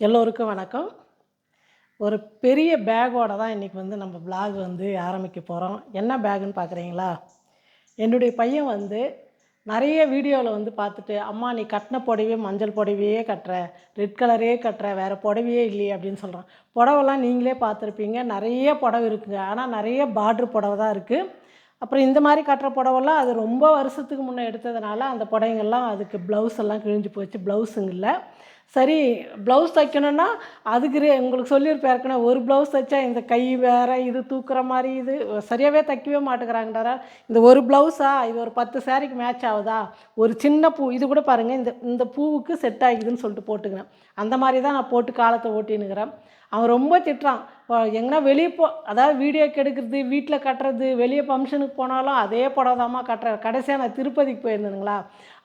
எல்லோருக்கும் வணக்கம். ஒரு பெரிய பேக்கோட தான் இன்றைக்கி வந்து நம்ம பிளாக் வந்து ஆரம்பிக்க போகிறோம் என்ன பேக்குன்னு பார்க்குறீங்களா என்னுடைய பையன் வந்து நிறைய வீடியோவில் வந்து பார்த்துட்டு அம்மா நீ கட்டின புடவையே மஞ்சள் புடவையே கட்டுற ரெட் கலரே கட்டுற வேறு புடவையே இல்லையே அப்படின்னு சொல்கிறான் புடவெல்லாம் நீங்களே பார்த்துருப்பீங்க. நிறைய புடவை இருக்குங்க. ஆனால் நிறைய பார்ட்ரு புடவை தான் இருக்குது அப்புறம் இந்த மாதிரி கட்டுற புடவெல்லாம் அது ரொம்ப வருஷத்துக்கு முன்னே எடுத்ததுனால அந்த புடவைங்கள்லாம் அதுக்கு ப்ளவுஸ் எல்லாம் கிழிஞ்சு போச்சு. ப்ளவுஸுங்க இல்லை. சரி ப்ளவுஸ் தைக்கணுன்னா அதுக்கு ரே உங்களுக்கு சொல்லியிருப்பேன் ஏற்கனவே ஒரு ப்ளவுஸ் தைச்சா இந்த கை வேறு இது தூக்குற மாதிரி இது சரியாகவே தைக்கவே மாட்டேங்கிறாங்கடா இந்த ஒரு ப்ளவுஸா இது ஒரு பத்து சாரிக்கு மேட்ச் ஆகுதா? ஒரு சின்ன பூ இது கூட பாருங்கள் இந்த இந்த பூவுக்கு செட் ஆகிக்குதுன்னு சொல்லிட்டு போட்டுக்கிறேன். அந்த மாதிரி தான் நான் போட்டு காலத்தை ஓட்டினுக்கிறேன் அவன் ரொம்ப திட்டுறான். இப்போ எங்கன்னா வெளியே போ அதாவது வீடியோ கெடுக்கிறது வீட்டில் கட்டுறது வெளியே ஃபங்க்ஷனுக்கு போனாலும் அதே புடவை தாம்மா கடைசியாக நான் திருப்பதிக்கு போயிருந்தேனுங்களா?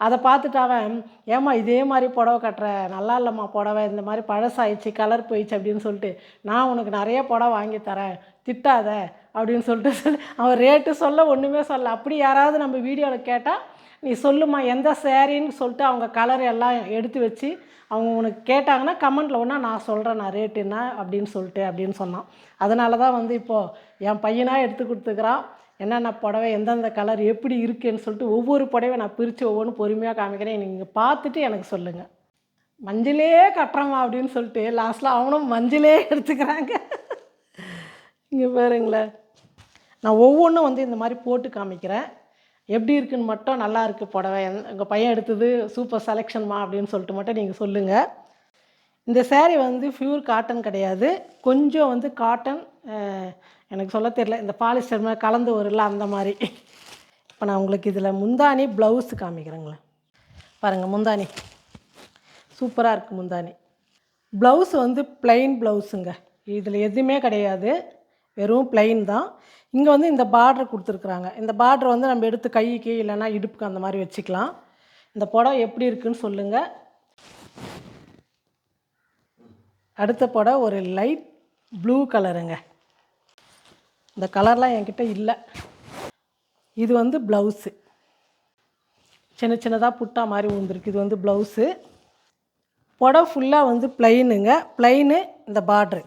அதை பார்த்துட்டு அவன் ஏம்மா இதே மாதிரி புடவை கட்டுற? நல்லா இல்லைம்மா புடவை. இந்த மாதிரி பழசாயிடுச்சு கலர் போயிடுச்சு அப்படின்னு சொல்லிட்டு நான் உனக்கு நிறைய புடவை வாங்கி தரேன். திட்டாத அப்படின்னு சொல்லிட்டு சொல்லி அவன் ரேட்டு சொல்ல ஒன்றுமே சொல்ல அப்படி யாராவது நம்ம வீடியோவில் கேட்டால் நீ சொல்லுமா எந்த சேரீன்னு சொல்லிட்டு அவங்க கலர் எல்லாம் எடுத்து வச்சு அவங்க உனக்கு கேட்டாங்கன்னா கமெண்ட்டில் ஒன்றா நான் சொல்கிறேன் நான் ரேட் என்ன? அப்படின்னு சொல்லிட்டு அப்படின்னு சொன்னான். அதனால தான் வந்து இப்போது என் பையனாக எடுத்து கொடுத்துக்கிறான் என்னென்ன புடவை எந்தெந்த கலர் எப்படி இருக்குன்னு சொல்லிட்டு ஒவ்வொரு புடவை நான் பிரித்து ஒவ்வொன்றும் பொறுமையாக காமிக்கிறேன். நீங்கள் பார்த்துட்டு எனக்கு சொல்லுங்கள் மஞ்சளே கட்டுறமா அப்படின்னு சொல்லிட்டு லாஸ்ட்டில் அவனும் மஞ்சளே எடுத்துக்கிறாங்க. இங்கே பாருங்களேன் நான் ஒவ்வொன்றும் வந்து இந்த மாதிரி போட்டு காமிக்கிறேன். எப்படி இருக்குன்னு மட்டும் நல்லா இருக்குது புடவை. எங்கள் பையன் எடுத்தது சூப்பர் செலெக்ஷன்மா அப்படின்னு சொல்லிட்டு மட்டும் நீங்கள் சொல்லுங்கள் இந்த சேரீ வந்து ஃப்யூர் காட்டன் கிடையாது. கொஞ்சம் வந்து காட்டன் எனக்கு சொல்ல தெரியல. இந்த பாலிஸ்டர் மாதிரி கலந்து வரல அந்த மாதிரி. இப்போ நான் உங்களுக்கு இதில் முந்தானி ப்ளவுஸ் காமிக்கிறேங்களேன் பாருங்கள் முந்தானி சூப்பராக இருக்குது முந்தானி ப்ளவுஸ் வந்து பிளைன் ப்ளவுஸுங்க இதில் எதுவுமே கிடையாது. வெறும் பிளைன் தான். இங்கே வந்து இந்த பார்டர் கொடுத்துருக்குறாங்க. இந்த பார்டர் வந்து நம்ம எடுத்து கைக்கு இல்லைன்னா இடுப்புக்கு அந்த மாதிரி வச்சுக்கலாம். இந்த புடவை எப்படி இருக்குன்னு சொல்லுங்கள் அடுத்த புடவை ஒரு லைட் ப்ளூ கலருங்க இந்த கலர்லாம் என்கிட்ட இல்லை. இது வந்து ப்ளவுஸு சின்ன சின்னதாக புட்டா மாதிரி விழுந்துருக்கு இது வந்து ப்ளவுஸு புடவை ஃபுல்லாக வந்து ப்ளைனுங்க ப்ளைனு இந்த பார்ட்ரு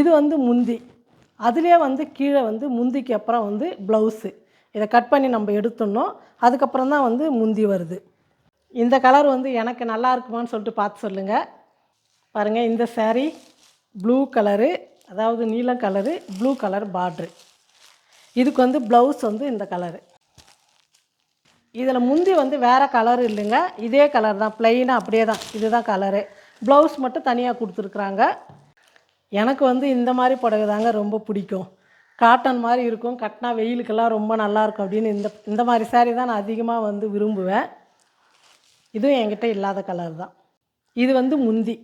இது வந்து முந்தி. அதுலேயே வந்து கீழே வந்து முந்திக்கு அப்புறம் வந்து ப்ளவுஸு இதை கட் பண்ணி நம்ம எடுத்துடணும். அதுக்கப்புறம் தான் வந்து முந்தி வருது. இந்த கலர் வந்து எனக்கு நல்லா இருக்குமான்னு சொல்லிட்டு பார்த்து சொல்லுங்கள் பாருங்கள் இந்த சேரீ ப்ளூ கலரு அதாவது நீலம் கலரு ப்ளூ கலர் பார்ட்ரு இதுக்கு வந்து ப்ளவுஸ் வந்து இந்த கலரு இதில் முந்தி வந்து வேறு கலர் இல்லைங்க. இதே கலர் தான் ப்ளைனாக அப்படியே தான். இதுதான் கலரு ப்ளவுஸ் மட்டும் தனியாக கொடுத்துருக்குறாங்க. எனக்கு வந்து இந்த மாதிரி புடவை தாங்க ரொம்ப பிடிக்கும். காட்டன் மாதிரி இருக்கும். கட்டினா வெயிலுக்கெல்லாம் ரொம்ப நல்லாயிருக்கும் அப்படின்னு இந்த இந்த மாதிரி சாரீ தான் நான் அதிகமாக வந்து விரும்புவேன். இதுவும் என்கிட்ட இல்லாத கலர் தான். இது வந்து முந்தி.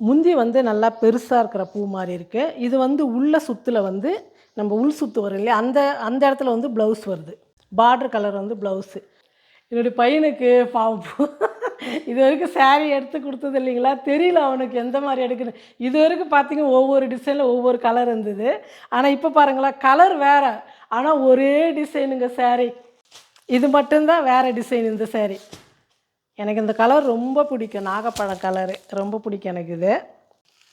முந்தி வந்து நல்லா பெருசாக இருக்கிற பூ மாதிரி இருக்குது இது வந்து உள்ள சுத்தில் வந்து நம்ம உள் சுத்து வரும் இல்லையா? அந்த அந்த இடத்துல வந்து ப்ளவுஸ் வருது. பார்டர் கலர் வந்து ப்ளவுஸு என்னுடைய பையனுக்கு பாவம் இது வரைக்கும் சாரீ எடுத்து கொடுத்தது இல்லைங்களா? தெரியல அவனுக்கு எந்த மாதிரி எடுக்கணும் இது வரைக்கும் பார்த்தீங்கன்னா ஒவ்வொரு டிசைனில் ஒவ்வொரு கலர் இருந்தது. ஆனால் இப்போ பாருங்களா கலர் வேறு. ஆனால் ஒரே டிசைனுங்க சாரீ இது மட்டும்தான் வேறு டிசைன் இந்த சாரீ எனக்கு இந்த கலர் ரொம்ப பிடிக்கும். நாகப்பழம் கலரு ரொம்ப பிடிக்கும் எனக்கு இது.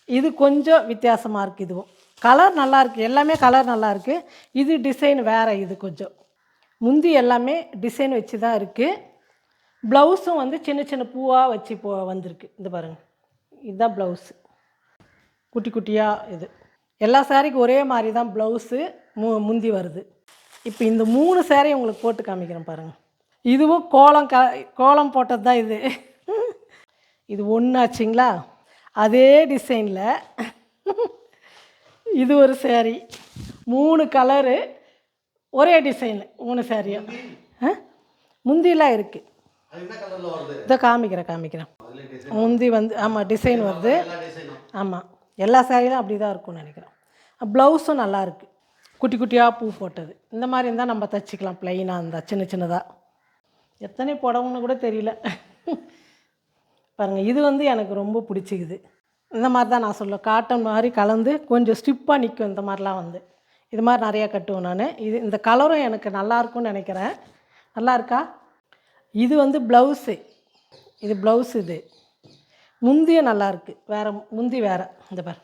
இது கொஞ்சம் வித்தியாசமாக இருக்குது இதுவும். கலர் நல்லாயிருக்கு எல்லாமே கலர் நல்லாயிருக்கு இது டிசைன் வேறு இது கொஞ்சம். முந்தி எல்லாமே டிசைன் வச்சு தான் இருக்குது ப்ளவுஸும் வந்து சின்ன சின்ன பூவாக வச்சு போ வந்திருக்கு. இந்த பாருங்கள் இதுதான் ப்ளவுஸு. குட்டி குட்டியாக இது. எல்லா சேரீக்கும் ஒரே மாதிரி தான் ப்ளவுஸு மு முந்தி வருது. இப்போ இந்த மூணு சேரீ உங்களுக்கு போட்டு காமிக்கிறேன் பாருங்கள் இதுவும் கோலம் க கோலம் போட்டது தான் இது. இது ஒன்று ஆச்சுங்களா? அதே டிசைனில் இது ஒரு சேரீ. மூணு கலரு ஒரே டிசைனு மூணு சேரீயும் முந்திலாம் இருக்குது இதை காமிக்கிறேன் காமிக்கிறேன். முந்தி வந்து ஆமாம் டிசைன் வருது. ஆமாம் எல்லா சேரீலும் அப்படி தான் இருக்கும்னு நினைக்கிறேன். ப்ளவுஸும் நல்லா இருக்கு. குட்டி குட்டியாக பூ போட்டது. இந்த மாதிரி இருந்தால் நம்ம தச்சுக்கலாம் ப்ளைனாக இருந்தால் சின்ன சின்னதாக எத்தனை புடவுன்னு கூட தெரியல. பாருங்கள் இது வந்து எனக்கு ரொம்ப பிடிச்சிக்குது. இந்த மாதிரி தான் நான் சொல்லுவேன். காட்டன் மாதிரி கலந்து கொஞ்சம் ஸ்டிப்பாக நிற்கும் இந்த மாதிரிலாம் வந்து. இது மாதிரி நிறையா கட்டுவேன் நான். இது இந்த கலரும் எனக்கு நல்லா இருக்கும்னு நினைக்கிறேன். நல்லா இருக்கா? இது வந்து ப்ளவுஸு இது ப்ளவுஸ் இது. முந்தியும் நல்லா இருக்குது வேறு முந்தி வேறு. இந்த பாரு.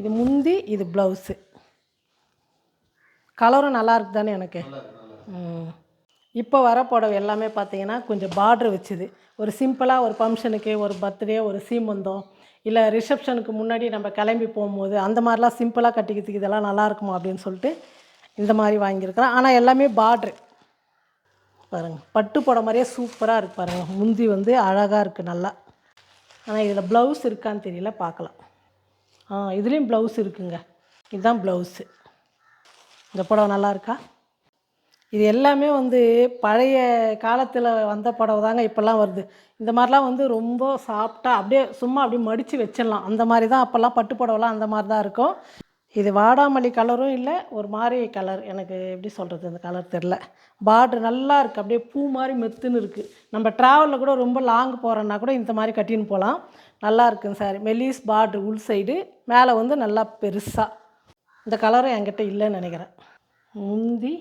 இது முந்தி இது ப்ளவுஸு கலரும் நல்லா இருக்கு தானே எனக்கு. இப்போ வர புடவை எல்லாமே பார்த்தீங்கன்னா கொஞ்சம் பார்டர் வச்சுது. ஒரு சிம்பிளாக ஒரு ஃபங்க்ஷனுக்கு ஒரு பர்த்டே ஒரு சீமந்தம் இல்லை ரிசப்ஷனுக்கு முன்னாடி நம்ம கிளம்பி போகும்போது அந்த மாதிரிலாம் சிம்பிளாக கட்டிக்கிறதுக்கு இதெல்லாம் நல்லா இருக்குமா அப்படின்னு சொல்லிட்டு இந்த மாதிரி வாங்கியிருக்கிறேன். ஆனால் எல்லாமே பார்ட்ரு பாருங்கள் பட்டு போட மாதிரியே சூப்பராக இருக்குது பாருங்கள் முந்தி வந்து அழகாக இருக்குது நல்லா. ஆனால் இதில் ப்ளவுஸ் இருக்கான்னு தெரியல பார்க்கலாம். ஆ இதுலேயும் ப்ளவுஸ் இருக்குங்க. இதுதான் ப்ளவுஸு இந்த புடவை நல்லா இருக்கா? இது எல்லாமே வந்து பழைய காலத்தில் வந்த புடவை தாங்க இப்போல்லாம் வருது. இந்த மாதிரிலாம் வந்து ரொம்ப சாஃப்டாக அப்படியே சும்மா அப்படியே மடித்து வச்சிடலாம். அந்த மாதிரி தான் அப்போல்லாம் பட்டு புடவைலாம் அந்த மாதிரி தான் இருக்கும். இது வாடாமல்லி கலரும் இல்லை ஒரு மாதிரி கலர். எனக்கு எப்படி சொல்கிறது இந்த கலர் தெரில பார்ட்ரு நல்லா இருக்குது அப்படியே பூ மாதிரி மெத்துன்னு இருக்குது நம்ம ட்ராவலில் கூட ரொம்ப லாங் போகிறோன்னா கூட இந்த மாதிரி கட்டின்னு போகலாம். நல்லா இருக்குங்க சார். மெலிஸ் பார்ட்ரு உள் சைடு மேலே வந்து நல்லா பெருசாக இந்த கலரும் என்கிட்ட இல்லைன்னு நினைக்கிறேன். முந்தி.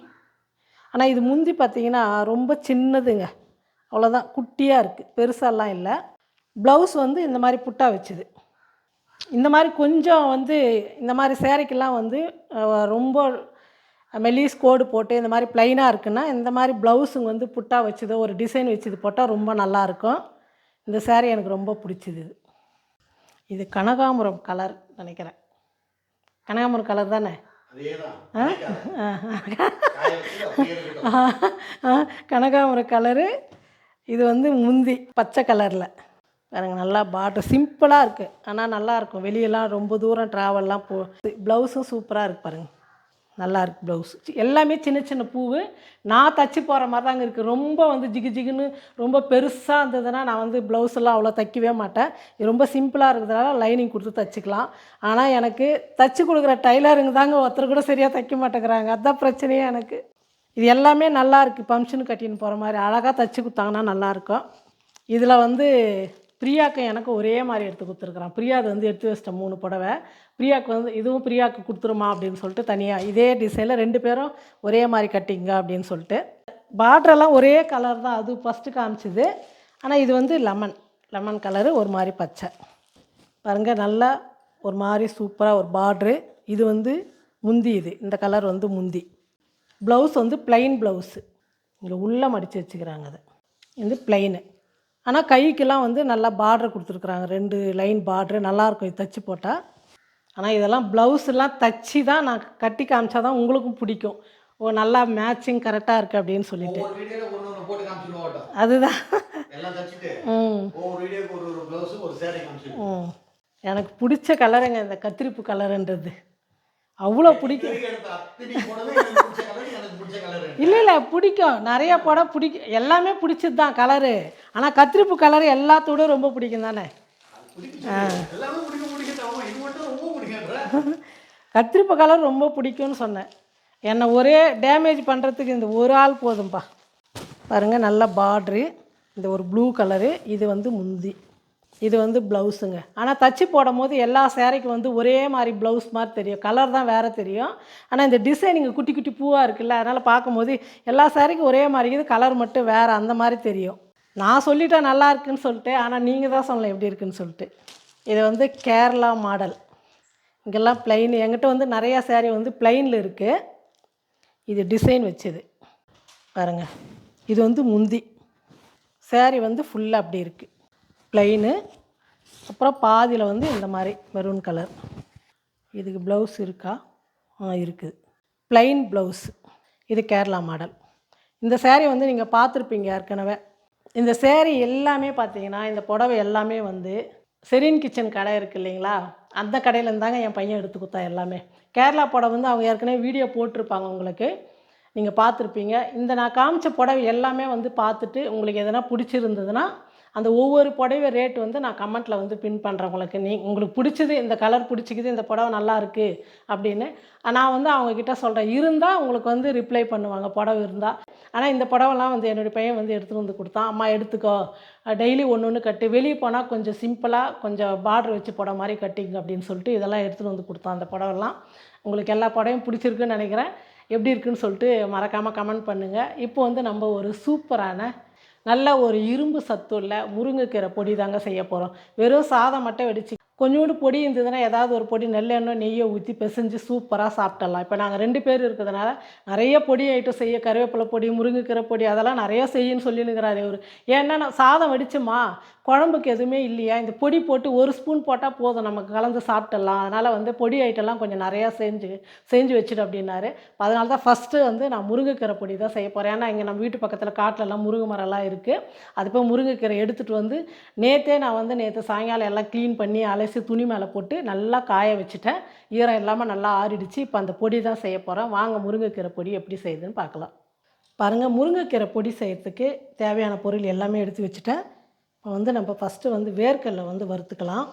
ஆனால் இது முந்தி பார்த்தீங்கன்னா ரொம்ப சின்னதுங்க. அவ்வளோதான் குட்டியாக இருக்குது பெருசாலாம் இல்லை. ப்ளவுஸ் வந்து இந்த மாதிரி புட்டா வச்சுது. இந்த மாதிரி கொஞ்சம் வந்து இந்த மாதிரி சேரீக்கெல்லாம் வந்து ரொம்ப மெல்லிஸ் கோடு போட்டு இந்த மாதிரி ப்ளைனாக இருக்குன்னா இந்த மாதிரி ப்ளவுஸுங்க வந்து புட்டா வச்சுதோ ஒரு டிசைன் வச்சுது போட்டால் ரொம்ப நல்லாயிருக்கும் இந்த saree எனக்கு ரொம்ப பிடிச்சிது. இது இது கனகாம்பரம் கலர் நினைக்கிறேன். கனகாம்பரம் கலர் தானே? கனகாம்பரம் கலரு இது வந்து முந்தி பச்சை கலரில் பாருங்கள் நல்லா பாட்ரு சிம்பிளாக இருக்குது ஆனால் நல்லாயிருக்கும் வெளியெல்லாம் ரொம்ப தூரம் ட்ராவல்லாம் போ ப்ளவுஸும் சூப்பராக இருக்குது பாருங்கள் நல்லா இருக்குது ப்ளவுஸ் எல்லாமே சின்ன சின்ன பூவு. நான் தச்சு போகிற மாதிரி தாங்க இருக்குது ரொம்ப வந்து ஜிகு ஜிகுன்னு ரொம்ப பெருசாக இருந்ததுன்னா நான் வந்து ப்ளவுஸ் எல்லாம் அவ்வளோ தைக்கவே மாட்டேன். இது ரொம்ப சிம்பிளாக இருக்கிறதுனால லைனிங் கொடுத்து தச்சுக்கலாம். ஆனால் எனக்கு தச்சு கொடுக்குற டைலருங்க தாங்க ஒருத்தர் கூட சரியாக தைக்க மாட்டேங்கிறாங்க. அதுதான் பிரச்சனையே எனக்கு. இது எல்லாமே நல்லா இருக்குது ஃபங்க்ஷனுக்கு கட்டின்னு போகிற மாதிரி அழகாக தச்சு கொடுத்தாங்கன்னா நல்லாயிருக்கும் இதில் வந்து பிரியாக்கு எனக்கு ஒரே மாதிரி எடுத்து கொடுத்துருக்குறான். பிரியாது வந்து எடுத்து வச்சிட்டேன் மூணு புடவை. பிரியாக்கு வந்து இதுவும் பிரியாக்கு கொடுத்துருமா அப்படின்னு சொல்லிட்டு தனியாக இதே டிசைனில் ரெண்டு பேரும் ஒரே மாதிரி கட்டிங்க அப்படின்னு சொல்லிட்டு. பார்டரெல்லாம் ஒரே கலர் தான். அது ஃபஸ்ட்டு காமிச்சிது. ஆனால் இது வந்து லெமன் லெமன் கலரு ஒரு மாதிரி பச்சை. பாருங்கள் நல்லா ஒரு மாதிரி சூப்பராக ஒரு பார்ட்ரு இது வந்து முந்தி இது. இந்த கலர் வந்து முந்தி. ப்ளவுஸ் வந்து ப்ளைன் ப்ளவுஸு இங்கே உள்ளே மடித்து வச்சுக்கிறாங்க அதை. இது ப்ளைனு ஆனால் கைக்கெல்லாம் வந்து நல்லா பார்டர் கொடுத்துருக்குறாங்க. ரெண்டு லைன் பார்ட்ரு நல்லாயிருக்கும் இது தச்சு போட்டால் ஆனால் இதெல்லாம் ப்ளவுஸ்லாம் தச்சு தான் நான் கட்டி காமிச்சா தான் உங்களுக்கும் பிடிக்கும். ஓ நல்லா மேட்சிங் கரெக்டாக இருக்குது அப்படின்னு சொல்லிட்டு. அதுதான். ம். எனக்கு பிடிச்ச கலருங்க இந்த கத்திரிப்பு கலருன்றது அவ்வளோ பிடிக்கும். இல்லை இல்லை பிடிக்கும். நிறைய படம் பிடிக்கும் எல்லாமே பிடிச்சது தான் கலரு ஆனால் கத்திரிப்பு கலரு எல்லாத்தோட ரொம்ப பிடிக்கும் தானே? கத்திரிப்பு கலர் ரொம்ப பிடிக்கும்னு சொன்னேன். என்னை ஒரே டேமேஜ் பண்ணுறதுக்கு இந்த ஒரு ஆள் போதும்பா. பாருங்கள் நல்ல பார்ட்ரு இந்த ஒரு ப்ளூ கலரு இது வந்து முந்தி. இது வந்து ப்ளவுஸுங்க. ஆனால் தச்சு போடும் போது எல்லா சேரீக்கும் வந்து ஒரே மாதிரி ப்ளவுஸ் மாதிரி தெரியும். கலர் தான் வேறு தெரியும். ஆனால் இந்த டிசைன் குட்டி குட்டி பூவாக இருக்குல்ல அதனால் பார்க்கும்போது எல்லா சேரீக்கும் ஒரே மாதிரி இருக்குது. கலர் மட்டும் வேறு அந்த மாதிரி தெரியும். நான் சொல்லிட்டேன் நல்லா இருக்குன்னு சொல்லிட்டு ஆனால் நீங்கள் தான் சொல்லலாம் எப்படி இருக்குன்னு சொல்லிட்டு. இது வந்து கேரளா மாடல். இங்கெல்லாம் பிளெயின் என்கிட்ட வந்து நிறையா சேரீ வந்து பிளெயினில் இருக்குது இது டிசைன் வச்சது. பாருங்க. இது வந்து முந்தி. சேரீ வந்து ஃபுல்லாக அப்படி இருக்குது ப்ளைனு அப்புறம் பாதியில் வந்து இந்த மாதிரி மெரூன் கலர் இதுக்கு ப்ளவுஸ் இருக்கா? ஆ இருக்குது ப்ளைன் ப்ளவுஸ் இது கேரளா மாடல் இந்த சேரீ வந்து நீங்கள் பார்த்துருப்பீங்க ஏற்கனவே. இந்த சேரீ எல்லாமே பார்த்தீங்கன்னா இந்த புடவை எல்லாமே வந்து செரீன் கிச்சன் கடை இருக்குது இல்லைங்களா? அந்த கடையிலேருந்து தாங்க என் பையன் எடுத்து கொடுத்தா எல்லாமே. கேரளா புடவை வந்து அவங்க ஏற்கனவே வீடியோ போட்டிருப்பாங்க உங்களுக்கு. நீங்கள் பார்த்துருப்பீங்க. இந்த நான் காமிச்ச புடவை எல்லாமே வந்து பார்த்துட்டு உங்களுக்கு எதனா பிடிச்சிருந்ததுன்னா அந்த ஒவ்வொரு புடவை ரேட் வந்து நான் கமெண்ட்டில் வந்து பின் பண்ணுறேன் உங்களுக்கு. நீ உங்களுக்கு பிடிச்சது இந்த கலர் பிடிச்சிக்குது இந்த புடவை நல்லா இருக்குது அப்படின்னு. நான் வந்து அவங்கக்கிட்ட சொல்கிறேன் இருந்தால் உங்களுக்கு வந்து ரிப்ளை பண்ணுவாங்க புடவை இருந்தால் ஆனால் இந்த புடவைலாம் வந்து என்னுடைய பையன் வந்து எடுத்துகிட்டு வந்து கொடுத்தான். அம்மா எடுத்துக்கோ. டெய்லி ஒன்று ஒன்று கட்டு. வெளியே போனால் கொஞ்சம் சிம்பிளாக கொஞ்சம் பார்டர் வச்சு புடவை மாதிரி கட்டிங்க அப்படின்னு சொல்லிட்டு இதெல்லாம் எடுத்துகிட்டு வந்து கொடுத்தான் அந்த புடவைலாம். உங்களுக்கு எல்லா புடவையும் பிடிச்சிருக்குன்னு நினைக்கிறேன். எப்படி இருக்குன்னு சொல்லிட்டு மறக்காமல் கமெண்ட் பண்ணுங்கள் இப்போ வந்து நம்ம ஒரு சூப்பரான நல்ல ஒரு இரும்பு சத்துள்ள முருங்கைக்கீரை பொடி தாங்க செய்ய போகிறோம் வெறும் சாதம் மட்டும் வெடிச்சு கொஞ்சோண்டு பொடி இருந்ததுன்னா ஏதாவது ஒரு பொடி நெல்லெண்ணெய் நெய்யை ஊற்றி பிசைஞ்சு சூப்பராக சாப்பிடலாம் இப்போ நாங்கள் ரெண்டு பேர் இருக்கிறதுனால நிறைய பொடி ஐட்டம் செய்ய கருவேப்பிலை பொடி முருங்கைக்கீரை பொடி அதெல்லாம் நிறைய செய்யுன்னு சொல்லினுக்கிறாரு அவர் ஏன்னா நான் சாதம் வடிச்சுமா? குழம்புக்கு எதுவுமே இல்லையா? இந்த பொடி போட்டு ஒரு ஸ்பூன் போட்டால் போதும். நமக்கு கலந்து சாப்பிட்டுடலாம். அதனால் வந்து பொடி ஐட்டம்லாம் கொஞ்சம் நிறையா செஞ்சு செஞ்சு வச்சுட்டு அப்படின்னாரு. அதனால தான் ஃபஸ்ட்டு வந்து நான் முருங்கைக்கீரை பொடி தான் செய்ய போகிறேன் ஏன்னா இங்கே நம்ம வீட்டு பக்கத்தில் காட்டிலலாம் முருங்கை மரம்லாம் இருக்குது அது போய் முருங்கைக்கீரை எடுத்துகிட்டு வந்து நேற்றே நான் வந்து நேற்று சாயங்காலம் எல்லாம் க்ளீன் பண்ணி அலசி துணி மேலே போட்டு நல்லா காய வச்சுட்டேன். ஈரம் இல்லாமல் நல்லா ஆறிடுச்சு. இப்போ அந்த பொடி தான் செய்ய போகிறேன் வாங்க முருங்கைக்கீரை பொடி எப்படி செய்யுதுன்னு பார்க்கலாம். பாருங்கள் முருங்கைக்கீரை பொடி செய்கிறதுக்கு தேவையான பொருள் எல்லாமே எடுத்து வச்சுட்டேன். இப்போ வந்து நம்ம ஃபஸ்ட்டு வந்து வேர்க்கடலை வந்து வறுத்துக்கலாம்.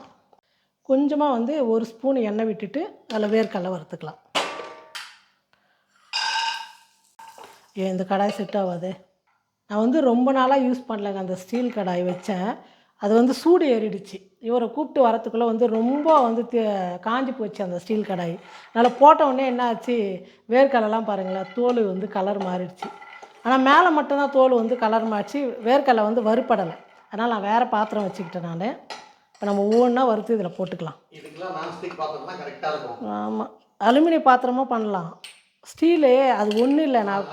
கொஞ்சமாக வந்து ஒரு ஸ்பூன் எண்ணெய் விட்டுட்டு அதில் வேர்க்கடலை வறுத்துக்கலாம். ஏன் இந்த கடாய் செட் ஆகாது. நான் வந்து ரொம்ப நாளாக யூஸ் பண்ணலங்க. அந்த ஸ்டீல் கடாய் வச்சேன். அது வந்து சூடு ஏறிடுச்சு. இவரை கூப்பிட்டு வரத்துக்குள்ளே வந்து ரொம்ப வந்து காஞ்சி போச்சு அந்த ஸ்டீல் கடாய். அதனால் போட்ட உடனே என்ன ஆச்சு? வேர்க்கடலைலாம் பாருங்களேன் தோல் வந்து கலர் மாறிடுச்சு. ஆனால் மேலே மட்டும்தான் தோல் வந்து கலர் மாறிச்சு. வேர்க்கடலை வந்து வறுப்படலை. அதனால் நான் வேறு பாத்திரம் வச்சுக்கிட்டேன் நான். இப்போ நம்ம ஒவ்வொன்றா வறுத்து இதில் போட்டுக்கலாம். ஆமாம் அலுமினிய பாத்திரமும் பண்ணலாம். ஸ்டீலு அது ஒன்றும் இல்லை. நான்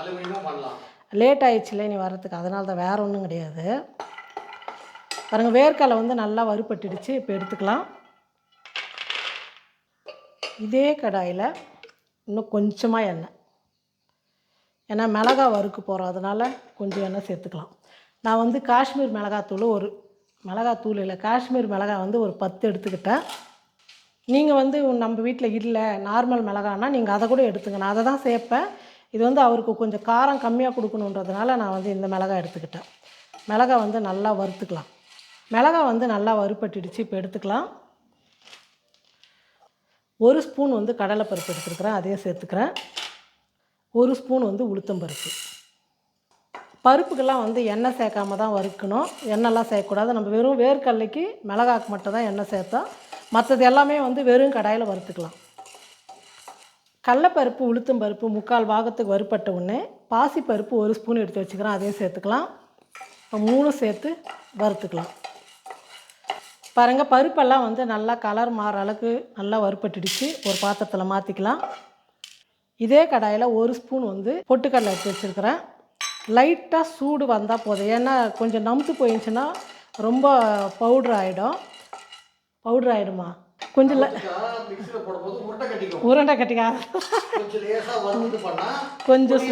லேட் ஆயிடுச்சுல நீ வரத்துக்கு அதனால தான் வேறு ஒன்றும் கிடையாது. பாருங்கள் வேர்க்கடலை வந்து நல்லா வறுபட்டுடுச்சு. இப்போ எடுத்துக்கலாம். இதே கடாயில் இன்னும் கொஞ்சமாக எண்ணெய். ஏன்னா மிளகா வறுக்க போகிறோம் அதனால் கொஞ்சம் எண்ணெய் சேர்த்துக்கலாம். நான் வந்து காஷ்மீர் மிளகாத்தூள் ஒரு மிளகாத்தூள் இல்லை காஷ்மீர் மிளகா வந்து ஒரு பத்து எடுத்துக்கிட்டேன். நீங்கள் வந்து நம்ம வீட்டில் இல்லை நார்மல் மிளகானா நீங்கள் அதை கூட எடுத்துங்க நான் அதை தான் சேர்ப்பேன். இது வந்து அவருக்கு கொஞ்சம் காரம் கம்மியாக கொடுக்கணுன்றதுனால நான் வந்து இந்த மிளகாய் எடுத்துக்கிட்டேன். மிளகா வந்து நல்லா வறுத்துக்கலாம். மிளகா வந்து நல்லா வறுப்பட்டுடுச்சு இப்போ எடுத்துக்கலாம். ஒரு ஸ்பூன் வந்து கடலைப்பருப்பு எடுத்துருக்குறேன் அதையும் சேர்த்துக்கிறேன். ஒரு ஸ்பூன் வந்து உளுத்தம்பருப்பு பருப்புக்கெல்லாம் வந்து எண்ணெய் சேர்க்காம தான் வறுக்கணும். எண்ணெய்லாம் சேர்க்கக்கூடாது. நம்ம வெறும் வேர்க்கடலைக்கு மிளகாக்கு மட்டும் தான் எண்ணெய் சேர்த்தா மற்றது எல்லாமே வந்து வெறும் கடாயில் வறுத்துக்கலாம். கடலப்பருப்பு உளுத்தம் பருப்பு முக்கால் பாகத்துக்கு வறுப்பட்ட உடனே பாசிப்பருப்பு ஒரு ஸ்பூன் எடுத்து வச்சுக்கிறேன் அதையும் சேர்த்துக்கலாம். இப்போ சேர்த்து வறுத்துக்கலாம். பாருங்கள் பருப்பெல்லாம் வந்து நல்லா கலர் மாற அளவுக்கு நல்லா வறுப்பட்டுடுச்சு ஒரு பாத்திரத்தில் மாற்றிக்கலாம் இதே கடாயில் ஒரு ஸ்பூன் வந்து பொட்டுக்கடலை எடுத்து வச்சுருக்கிறேன். லைட்டாக சூடு வந்தால் போதும். ஏன்னா கொஞ்சம் நமுத்து போயிடுச்சுன்னா ரொம்ப பவுட்ரு ஆகிடும் பவுட்ரு ஆகிடுமா கொஞ்சம் உருண்டை கட்டிக்கா கொஞ்சம்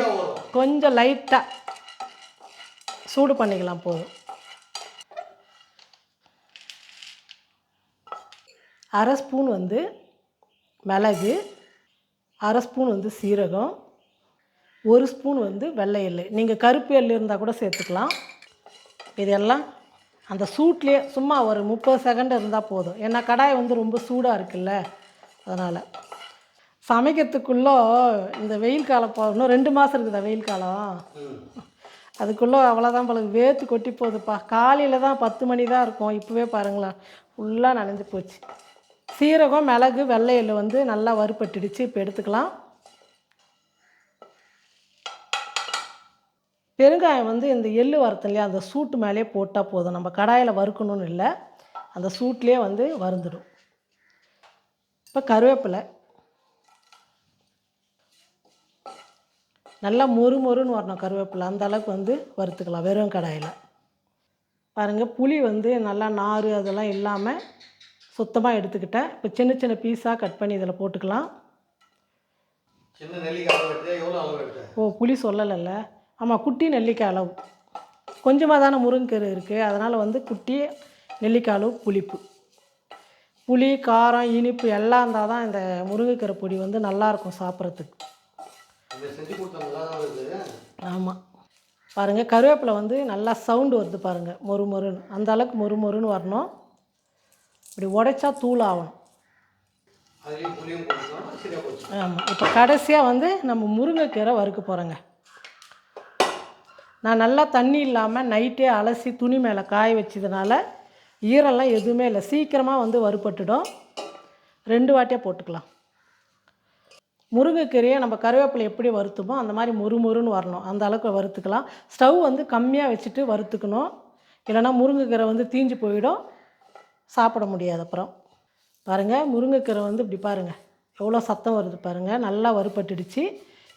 கொஞ்சம் லைட்டாக சூடு பண்ணிக்கலாம் போதும். அரை ஸ்பூன் வந்து மிளகு அரை ஸ்பூன் வந்து சீரகம் ஒரு ஸ்பூன் வந்து வெள்ளை எள்ளு. நீங்கள் கருப்பு எள்ளு இருந்தால் கூட சேர்த்துக்கலாம். இதெல்லாம் அந்த சூட்லேயே சும்மா ஒரு முப்பது செகண்ட் இருந்தால் போதும். ஏன்னா கடாய் வந்து ரொம்ப சூடாக இருக்குல்ல அதனால். சமைக்கிறதுக்குள்ளே இந்த வெயில் காலம் போ இன்னும் ரெண்டு மாதம் இருக்குதா வெயில் காலம்? அதுக்குள்ளே அவ்வளோதான் பழகு வேர்த்து கொட்டி போகுதுப்பா. காலையில் தான் பத்து மணி தான் இருக்கும். இப்போவே பாருங்களேன் ஃபுல்லாக நனைஞ்சு போச்சு. சீரகம் மிளகு வெள்ளை எள்ளு வந்து நல்லா வறுப்பட்டுடுச்சு இப்போ எடுத்துக்கலாம். பெருங்காயம் வந்து இந்த எள்ளு வறுத்தம் இல்லையா அந்த சூட்டு மேலேயே போட்டால் போதும். நம்ம கடாயில் வறுக்கணும்னு இல்லை. அந்த சூட்லேயே வந்து வறுந்துடும். இப்போ கருவேப்பிலை. நல்லா மொறு மொறுன்னு வரணும் கருவேப்பிலை. அந்த அளவுக்கு வந்து வறுத்துக்கலாம் வெறும் கடாயில். பாருங்கள் புளி வந்து நல்லா நார் அதெல்லாம் இல்லாமல் சுத்தமாக எடுத்துக்கிட்டேன். இப்போ சின்ன சின்ன பீஸாக கட் பண்ணி இதில் போட்டுக்கலாம். ஓ புளி சொல்லலைல்ல. ஆமாம் குட்டி நெல்லிக்காய் அளவு. கொஞ்சமாக தானே முருங்கீரை இருக்குது அதனால் வந்து குட்டி நெல்லிக்காய் அளவு புளிப்பு. புளி காரம் இனிப்பு எல்லாம் இருந்தால் தான் இந்த முருங்கைக்கீரை பொடி வந்து நல்லாயிருக்கும் சாப்பிட்றதுக்கு. ஆமாம் பாருங்கள் கருவேப்பிலை வந்து நல்லா சவுண்டு வருது பாருங்கள் மொறு மொறுன்னு. அந்த அளவுக்கு மொறு மொறுன்னு வரணும். இப்படி உடைச்சா தூள் ஆகணும் ஆமாம் இப்போ கடைசியாக வந்து நம்ம முருங்கைக்கீரை வறுக்க போகிறோங்க நான் நல்லா தண்ணி இல்லாமல் நைட்டே அலசி துணி மேலே காய வச்சதுனால ஈரம்லாம் எதுவுமே இல்லை. சீக்கிரமாக வந்து வறுபட்டுடும். ரெண்டு வாட்டியாக போட்டுக்கலாம். முருங்கைக்கீரையை நம்ம கருவேப்பிலை எப்படி வறுத்துமோ அந்த மாதிரி முறுமுறுன்னு வரணும். அந்த அளவுக்கு வறுத்துக்கலாம். ஸ்டவ் வந்து கம்மியாக வச்சுட்டு வறுத்துக்கணும். இல்லைன்னா முருங்கைக்கீரை வந்து தீஞ்சு போயிடும். சாப்பிட முடியாது அப்புறம். பாருங்கள் முருங்கைக்கீரை வந்து இப்படி பாருங்கள் எவ்வளோ சத்தம் வருது பாருங்கள் நல்லா வறுபட்டுடுச்சு.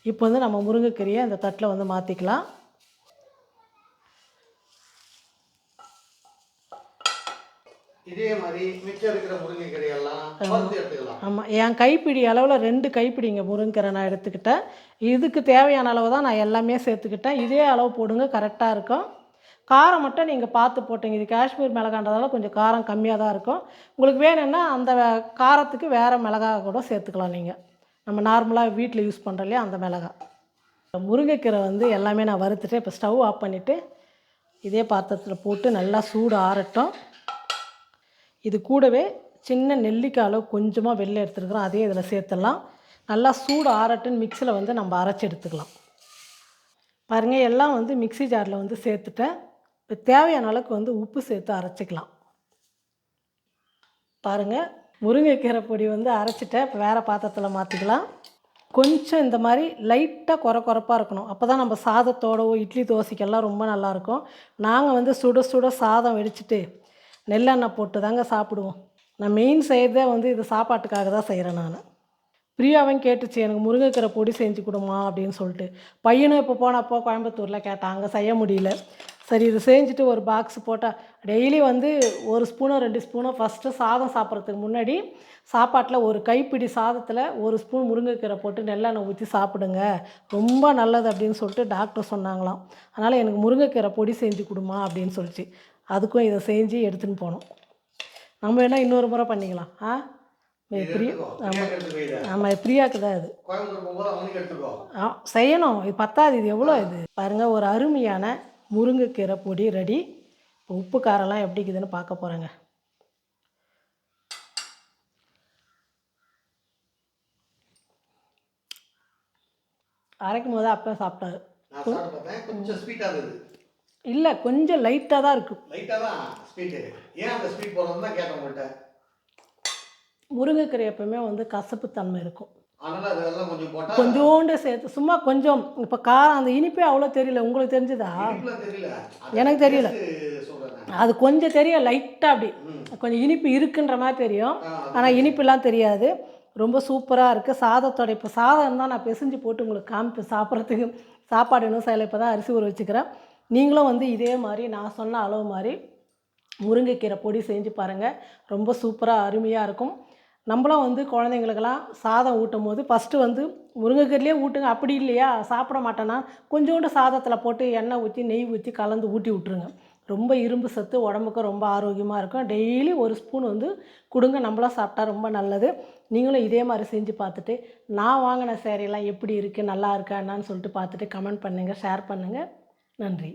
இப்போ வந்து நம்ம முருங்கைக்கீரையை இந்த தட்டில் வந்து மாற்றிக்கலாம் இதே மாதிரி மிச்சம் இருக்கிற முருங்கைக்கீரை ஆமாம் என் கைப்பிடி அளவில் ரெண்டு கைப்பிடிங்க முருங்கீரை நான் எடுத்துக்கிட்டேன். இதுக்கு தேவையான அளவு தான் நான் எல்லாமே சேர்த்துக்கிட்டேன். இதே அளவு போடுங்க கரெக்டாக இருக்கும். காரம் மட்டும் நீங்கள் பார்த்து போட்டீங்க. இது காஷ்மீர் மிளகான்றதால கொஞ்சம் காரம் கம்மியாக தான் இருக்கும். உங்களுக்கு வேணும்னா அந்த காரத்துக்கு வேறு மிளகா கூட சேர்த்துக்கலாம் நீங்கள் நம்ம நார்மலாக வீட்டில் யூஸ் பண்ணுற இல்லையா அந்த மிளகா. முருங்கைக்கீரை வந்து எல்லாமே நான் வறுத்துட்டு இப்போ ஸ்டவ் ஆஃப் பண்ணிவிட்டு இதே பாத்திரத்தில் போட்டு நல்லா சூடு ஆறட்டும். இது கூடவே சின்ன நெல்லிக்காய் அளவு கொஞ்சமாக வெளில எடுத்துருக்குறோம். அதே இதில் சேர்த்துடலாம். நல்லா சூடு ஆறட்டுன்னு மிக்சியில் வந்து நம்ம அரைச்சி எடுத்துக்கலாம். பாருங்கள் எல்லாம் வந்து மிக்ஸி ஜாரில் வந்து சேர்த்துட்டேன். தேவையான அளவுக்கு வந்து உப்பு சேர்த்து அரைச்சிக்கலாம். பாருங்கள் முருங்கைக்கீரை பொடி வந்து அரைச்சிட்டேன். இப்போ வேறு பாத்திரத்தில் மாற்றிக்கலாம் கொஞ்சம் இந்த மாதிரி லைட்டாக குறை குறைப்பாக இருக்கணும். அப்போ தான் நம்ம சாதத்தோடவோ இட்லி தோசைக்கெல்லாம் ரொம்ப நல்லாயிருக்கும் நாங்கள் வந்து சுட சுட சாதம் வெடிச்சிட்டு நெல்லெண்ணெய் போட்டு தாங்க சாப்பிடுவோம். நான் மெயின் செய்கிறதே வந்து இது சாப்பாட்டுக்காக தான் செய்கிறேன் நான். பிரியாவும் கேட்டுச்சு எனக்கு முருங்கைக்கீரை பொடி செஞ்சு கொடுமா அப்படின்னு சொல்லிட்டு. பையனும் இப்போ போனப்போ கோயம்புத்தூரில் கேட்டான். அங்கே செய்ய முடியல. சரி இது செஞ்சுட்டு ஒரு பாக்ஸ் போட்டால் டெய்லி வந்து ஒரு ஸ்பூனோ ரெண்டு ஸ்பூனோ ஃபஸ்ட்டு சாதம் சாப்பிட்றதுக்கு முன்னாடி சாப்பாட்டில் ஒரு கைப்பிடி சாதத்தில் ஒரு ஸ்பூன் முருங்கைக்கீரை போட்டு நெல்லெண்ணெய் ஊற்றி சாப்பிடுங்க. ரொம்ப நல்லது அப்படின்னு சொல்லிட்டு டாக்டர் சொன்னாங்களாம். அதனால் எனக்கு முருங்கைக்கீரை பொடி செஞ்சு கொடுமா அப்படின்னு சொல்லிச்சு. அதுக்கும் இதை செஞ்சு எடுத்துன்னு போனோம். நம்ம வேணால் இன்னொரு முறை பண்ணிக்கலாம். ஆ? பிரியா இதை. ஆமாம் பிரியாக்கு தான் இது. ஆ செய்யணும். இது பத்தாது இது எவ்வளோ இது? பாருங்கள் ஒரு அருமையான முருங்கைக்கீரை பொடி ரெடி இப்போ உப்பு காரம்லாம் எப்படி இருக்குதுன்னு பார்க்க போகிறேங்க அரைக்கும் போது அப்போ சாப்பிட்டாரு. இல்லை கொஞ்சம் லைட்டாக தான் இருக்குது லைட்டாக தான் ஸ்வீட்டு ஏன் அந்த ஸ்வீட் போடுறதுன்னு தான் கேட்டேன் முருங்கைக்கீரை எப்பவுமே வந்து கசப்புத்தன்மை இருக்கும். கொஞ்சோண்டு சேர்த்து சும்மா கொஞ்சம். இப்போ காரம் அந்த இனிப்பே அவ்வளோ தெரியல. உங்களுக்கு தெரிஞ்சுதா? எனக்கு தெரியல. அது கொஞ்சம் தெரியும் லைட்டாக அப்படி. கொஞ்சம் இனிப்பு இருக்குன்ற மாதிரி தெரியும். ஆனால் இனிப்புலாம் தெரியாது. ரொம்ப சூப்பராக இருக்குது சாதத்தோட இப்போ சாதம் தான் நான் பிசைஞ்சு போட்டு உங்களுக்கு காமிப்பேன் சாப்பிட்றதுக்கு. சாப்பாடு இன்னும் செய்யலை இப்போ தான் அரிசி ஊற வச்சுக்கிறேன். நீங்களும் வந்து இதே மாதிரி நான் சொன்ன அளவு மாதிரி முருங்கைக்கீரை பொடி செஞ்சு பாருங்கள் ரொம்ப சூப்பராக அருமையாக இருக்கும். நம்மளும் வந்து குழந்தைங்களுக்கெல்லாம் சாதம் ஊட்டும் போது ஃபஸ்ட்டு வந்து முருங்கைக்கீரையிலே ஊட்டுங்க. அப்படி இல்லையா? சாப்பிட மாட்டேன்னா கொஞ்சோண்டு சாதத்தில் போட்டு எண்ணெய் ஊற்றி நெய் ஊற்றி கலந்து ஊட்டி விட்ருங்க ரொம்ப இரும்பு சத்து உடம்புக்கு ரொம்ப ஆரோக்கியமாக இருக்கும். டெய்லி ஒரு ஸ்பூன் வந்து கொடுங்க. நம்மளாம் சாப்பிட்டா ரொம்ப நல்லது. நீங்களும் இதே மாதிரி செஞ்சு பார்த்துட்டு நான் வாங்கின சேரீலாம் எப்படி இருக்குது நல்லா இருக்கா என்னன்னு சொல்லிட்டு பார்த்துட்டு கமெண்ட் பண்ணுங்கள் ஷேர் பண்ணுங்கள் நன்றி.